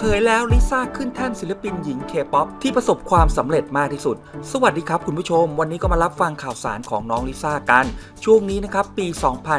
เผยแล้วลิซ่าขึ้นแท่นศิลปินหญิงเคป๊อปที่ประสบความสำเร็จมากที่สุด สวัสดีครับคุณผู้ชม วันนี้ก็มารับฟังข่าวสารของน้องลิซ่ากัน ช่วงนี้นะครับ ปี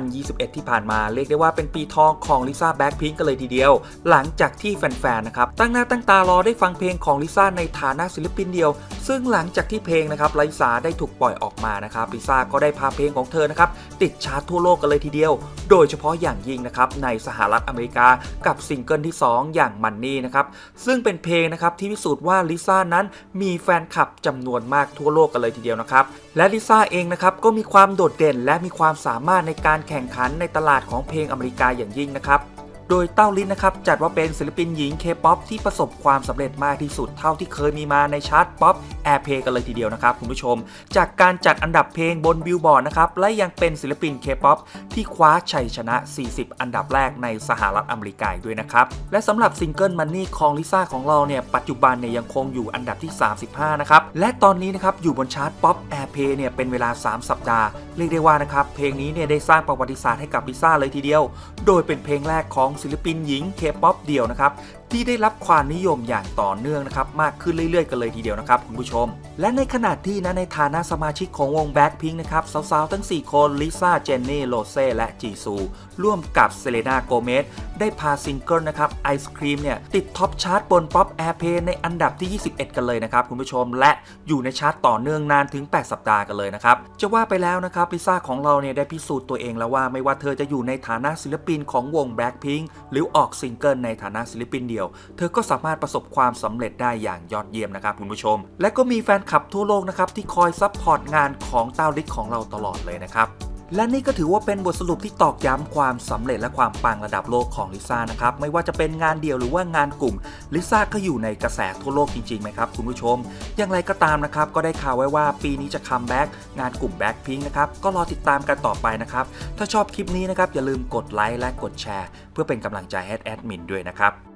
2021 ที่ผ่านมาเรียกได้ว่าเป็นปีทองของลิซ่าแบ็คพิงกันเลยทีเดียว หลังจากที่แฟนๆนะครับตั้งหน้าตั้งตารอได้ฟังเพลงของลิซ่าในฐานะศิลปินเดียว ซึ่งหลังจากที่เพลงนะครับลิซ่าได้ถูกปล่อยออกมานะครับลิซ่าก็ได้พาเพลงของเธอนะครับติดชาร์ตทั่วโลกกันเลยทีเดียว โดยเฉพาะอย่างยิ่งนะครับในสหรัฐอเมริกากับซิงเกิลที่ 2 อย่างมันนี่นะครับ ซึ่งเป็นเพลงนะครับที่พิสูจน์ว่าลิซ่านั้นมีแฟนคลับจำนวนมากทั่วโลกกันเลยทีเดียวนะครับ และลิซ่าเองนะครับก็มีความโดดเด่นและมีความสามารถในการแข่งขันในตลาดของเพลงอเมริกาอย่างยิ่งนะครับ โดยเต้าลิ้นนะครับจัดว่าเป็นศิลปินหญิงเคป๊อปที่ประสบความสำเร็จมากที่สุดเท่าที่เคยมีมาในชาร์ตป๊อปแอร์เพลกันเลยทีเดียวนะครับคุณผู้ชม จากการจัดอันดับเพลงบนบิลบอร์ดนะครับและยังเป็นศิลปินเคป๊อปที่คว้าชัยชนะ 40 อันดับแรกในสหรัฐอเมริกาด้วยนะครับ และสำหรับซิงเกิลมันนี่ของลิซ่าของเราเนี่ยปัจจุบันเนี่ยยังคงอยู่อันดับที่ 35 นะครับ และตอนนี้นะครับอยู่บนชาร์ตป๊อปแอร์เพลเนี่ยเป็นเวลา 3 สัปดาห์เรียกได้ว่านะครับเพลงนี้เนี่ยได้สร้างประวัติศาสตร์ให้กับลิซ่าเลยทีเดียว โดยเป็นเพลงแรกของศิลปินหญิงเคป๊อปเดี่ยวนะครับ ที่ได้รับความนิยมอย่างต่อเนื่องนะครับมากขึ้นเรื่อยๆ กันเลยทีเดียวนะครับคุณผู้ชม และในขณะที่นะในฐานะสมาชิกของวง Blackpink นะครับสาวๆ ทั้ง 4 คนลิซ่าเจนนี่โรเซ่และจีซู ร่วมกับเซเลนาโกเมสได้พาซิงเกิลนะครับไอศครีมเนี่ยติดท็อปชาร์ตบน Pop Airplay ในอันดับที่ 21 กันเลยนะครับคุณผู้ชมและอยู่ในชาร์ตต่อเนื่องนานถึง 8 สัปดาห์กันเลยนะครับจะว่าไปแล้วนะครับลิซ่าของเราเนี่ยได้พิสูจน์ตัวเองแล้วว่าไม่ว่าเธอจะอยู่ในฐานะศิลปินของวง Blackpink หรือออกซิงเกิลในฐานะศิลปินเดียวเธอก็สามารถประสบความสำเร็จได้อย่างยอดเยี่ยมนะครับคุณผู้ชม และก็มีแฟนคลับทั่วโลกนะครับที่คอยซัพพอร์ตงานของเต้าลิกของเราตลอดเลยนะครับและนี่ก็ถือว่าเป็นบทสรุปที่ตอกย้ำความสำเร็จและความปังระดับโลกของลิซ่านะครับ ไม่ว่าจะเป็นงานเดี่ยวหรือว่างานกลุ่มลิซ่าก็อยู่ในกระแสทั่วโลกจริงๆไหมครับคุณผู้ชม อย่างไรก็ตามนะครับ ก็ได้ข่าวไว้ว่าปีนี้จะคัมแบ็กงานกลุ่มแบ็คพิงนะครับ ก็รอติดตามกันต่อไปนะครับ ถ้าชอบคลิปนี้นะครับ อย่าลืมกดไลค์และกดแชร์ เพื่อเป็นกำลังใจให้แอดมินด้วยนะครับ